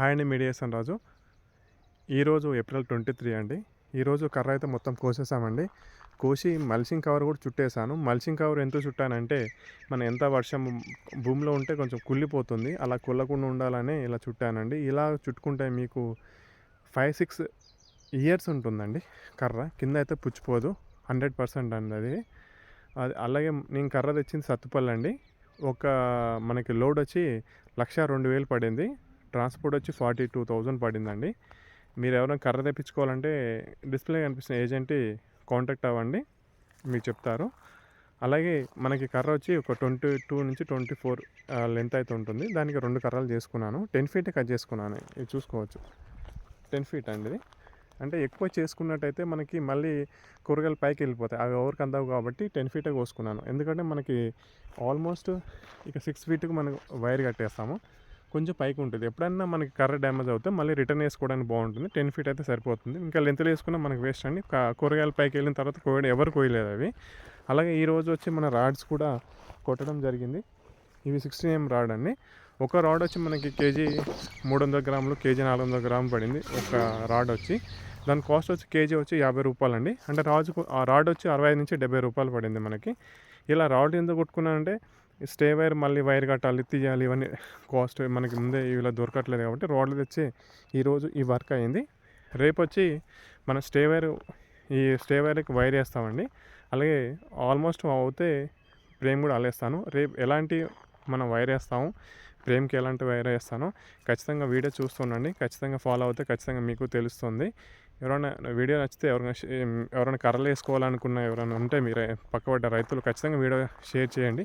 Hi అండి mediation రాజు. ఈరోజు April twenty three అండి. ఈరోజు కర్ర అయితే మొత్తం కోసేసామండి. కోసి మల్చింగ్ కవర్ కూడా చుట్టేసాను. మల్చింగ్ కవర్ ఎంత చుట్టానంటే మన ఎంత వర్షం భూమిలో ఉంటే కొంచెం కుళ్ళిపోతుంది. అలా కుళ్ళకుండా ఉండాలని ఇలా చుట్టానండి. ఇలా చుట్టుకుంటే మీకు ఫైవ్ సిక్స్ ఇయర్స్ ఉంటుందండి కర్ర. కింద అయితే పుచ్చిపోదు. హండ్రెడ్ పర్సెంట్ అండి అది. అది అలాగే నేను కర్ర తెచ్చింది సత్తుపల్లి అండి ఒక మనకి లోడ్ వచ్చి లక్ష రెండు వేలు పడింది. ట్రాన్స్పోర్ట్ వచ్చి ఫార్టీ టూ థౌజండ్ పడిందండి. మీరు ఎవరైనా కర్ర తెప్పించుకోవాలంటే డిస్ప్లే కనిపిస్తున్న ఏజెంట్ కాంటాక్ట్ అవ్వండి మీకు చెప్తారు. అలాగే మనకి కర్ర వచ్చి ఒక ట్వంటీ టూ నుంచి ట్వంటీ ఫోర్ లెంత్ అయితే ఉంటుంది. దానికి రెండు కర్రలు చేసుకున్నాను. టెన్ ఫీట్ కట్ చేసుకున్నాను. ఇది చూసుకోవచ్చు. టెన్ ఫీట్ అండి ఇది. అంటే ఎక్కువ చేసుకున్నట్టయితే మనకి మళ్ళీ కూరగాయలు పైకి వెళ్ళిపోతాయి. అవి ఎవరికి అందవు కాబట్టి టెన్ ఫీటే కోసుకున్నాను. ఎందుకంటే మనకి ఆల్మోస్ట్ ఇక సిక్స్ ఫీట్కి మనం వైర్ కట్టేస్తాము. కొంచెం పైకి ఉంటుంది ఎప్పుడైనా మనకి కర్ర డ్యామేజ్ అవుతే మళ్ళీ రిటర్న్ వేసుకోవడానికి బాగుంటుంది టెన్ ఫీట్ అయితే సరిపోతుంది. ఇంకా లెంత్లు వేసుకున్నా మనకి వేస్ట్ అండి. కూరగాయల పైకి వెళ్ళిన తర్వాత కోయడం ఎవరు కోయలేదు అవి. అలాగే ఈ రోజు వచ్చి మన రాడ్స్ కూడా కొట్టడం జరిగింది. ఇవి సిక్స్టీన్ ఎం రాడ్ అండి. ఒక రాడ్ వచ్చి మనకి కేజీ మూడు వందల గ్రాములు కేజీ నాలుగు వందల గ్రాములు పడింది ఒక రాడ్ వచ్చి. దాని కాస్ట్ వచ్చి కేజీ వచ్చి యాభై రూపాయలు అండి. అంటే రాజు ఆ రాడ్ వచ్చి అరవై ఐదు నుంచి డెబ్బై రూపాయలు పడింది మనకి. ఇలా రాడ్ ఎందుకు కొట్టుకున్నానంటే స్టే వైర్ మళ్ళీ వైర్ కట్టాలి తీయాలి ఇవన్నీ కాస్ట్ మనకి ముందే ఇలా దొరకట్లేదు కాబట్టి రోడ్లు తెచ్చి ఈరోజు ఈ వర్క్ అయింది. రేపు వచ్చి మన స్టే వైర్ ఈ స్టే వైర్కి వైర్ వేస్తామండి. అలాగే ఆల్మోస్ట్ అవుతే ఫ్రేమ్ కూడా అలేస్తాను రేపు ఎలాంటి మనం వైర్ వేస్తాము ఫ్రేమ్కి ఎలాంటి వైర్ వేస్తానో ఖచ్చితంగా వీడియో చూస్తుండండి ఖచ్చితంగా ఫాలో అవుతే ఖచ్చితంగా మీకు తెలుస్తుంది. ఎవరైనా వీడియో నచ్చితే ఎవరైనా ఎవరైనా కర్రలు వేసుకోవాలనుకున్న ఎవరైనా ఉంటే మీరు పక్కపడ్డ రైతులు ఖచ్చితంగా వీడియో షేర్ చేయండి.